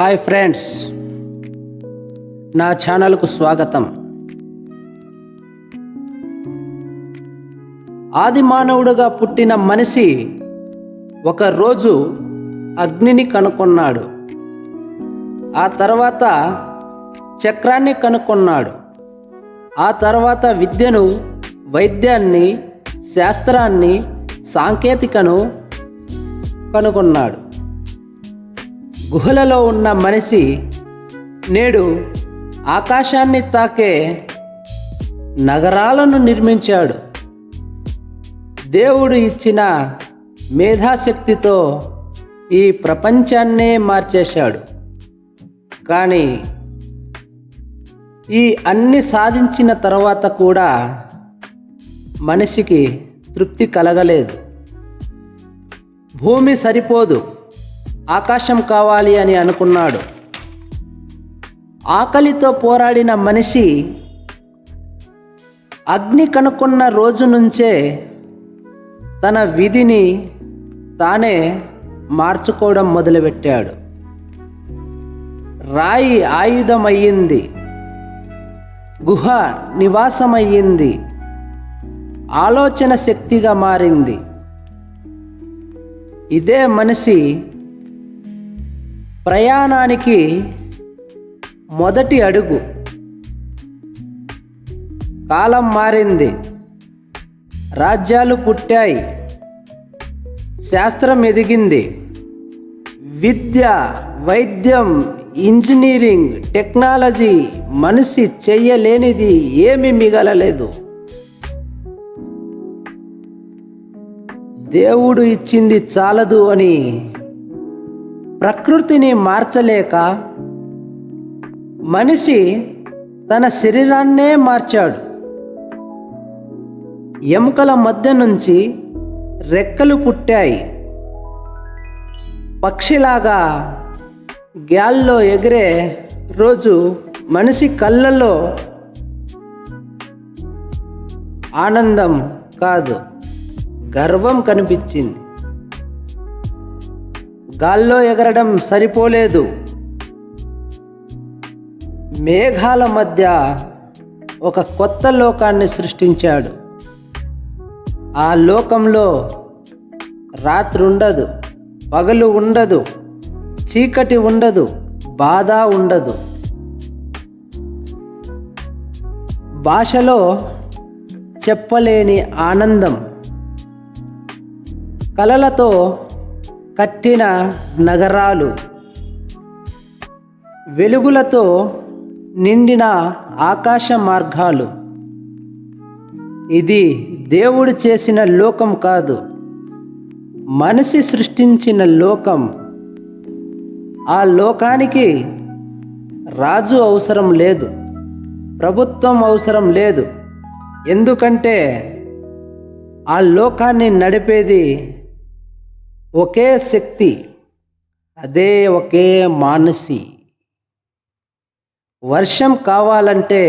Hi friends. నా ఛానల్కు స్వాగతం. ఆది మానవుడుగా పుట్టిన మనిషి ఒకరోజు అగ్నిని కనుక్కున్నాడు ఆ తర్వాత చక్రాన్ని కనుక్కున్నాడు ఆ తర్వాత విద్యను వైద్యాన్ని శాస్త్రాన్ని సాంకేతికను కనుగొన్నాడు. గుహలలో ఉన్న మనిషి నేడు ఆకాశాన్ని తాకే నగరాలను నిర్మించాడు. దేవుడు ఇచ్చిన మేధాశక్తితో ఈ ప్రపంచాన్నే మార్చేశాడు. కానీ ఈ అన్ని సాధించిన తర్వాత కూడా మనిషికి తృప్తి కలగలేదు. భూమి సరిపోదు. ఆకాశం కావాలి అని అనుకున్నాడు. ఆకలితో పోరాడిన మనిషి అగ్ని కనుక్కున్న రోజు నుంచే తన విధిని తానే మార్చుకోవడం మొదలుపెట్టాడు. రాయి ఆయుధమయ్యింది. గుహ నివాసమయ్యింది. ఆలోచన శక్తిగా మారింది. ఇదే మనిషి ప్రయాణానికి మొదటి అడుగు. కాలం మారింది. రాజ్యాలు పుట్టాయి. శాస్త్రం ఎదిగింది. విద్య వైద్యం ఇంజనీరింగ్ టెక్నాలజీ మనిషి చెయ్యలేనిది ఏమీ మిగలలేదు. దేవుడు ఇచ్చింది చాలదు అని ప్రకృతిని మార్చలేక మనిషి తన శరీరాన్నే మార్చాడు. ఎముకల మధ్య నుంచి రెక్కలు పుట్టాయి. పక్షిలాగా గ్యాల్లో ఎగిరే రోజు మనిషి కళ్ళల్లో ఆనందం కాదు గర్వం కనిపించింది. గాల్లో ఎగరడం సరిపోలేదు. మేఘాల మధ్య ఒక కొత్త లోకాన్ని సృష్టించాడు. ఆ లోకంలో రాత్రి ఉండదు పగలు ఉండదు చీకటి ఉండదు బాధ ఉండదు. భాషలో చెప్పలేని ఆనందం. కలలతో కట్టిన నగరాలు. వెలుగులతో నిండిన ఆకాశ మార్గాలు. ఇది దేవుడు చేసిన లోకం కాదు. మనిషి సృష్టించిన లోకం. ఆ లోకానికి రాజు అవసరం లేదు. ప్రభుత్వం అవసరం లేదు. ఎందుకంటే ఆ లోకాన్ని నడిపేది ఒకే శక్తి అదే ఒకే మానసి. వర్షం కావాలంటే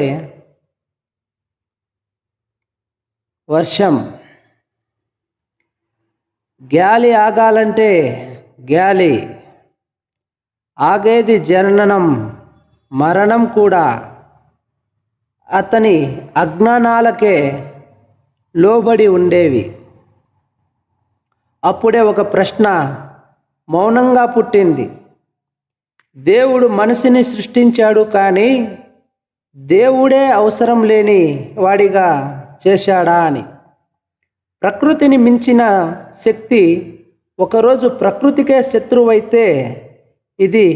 వర్షం. గాలి ఆగాలంటే గాలి ఆగేది జననం మరణం కూడా. అతని అజ్ఞానాలకే లోబడి ఉండేవి. అప్పుడే ఒక ప్రశ్న మౌనంగా పుట్టింది. దేవుడు మనిషిని సృష్టించాడు కానీ దేవుడే అవసరం లేని వాడిగా చేశాడా అని. ప్రకృతిని మించిన శక్తి ఒకరోజు ప్రకృతికే శత్రువైతే ఇది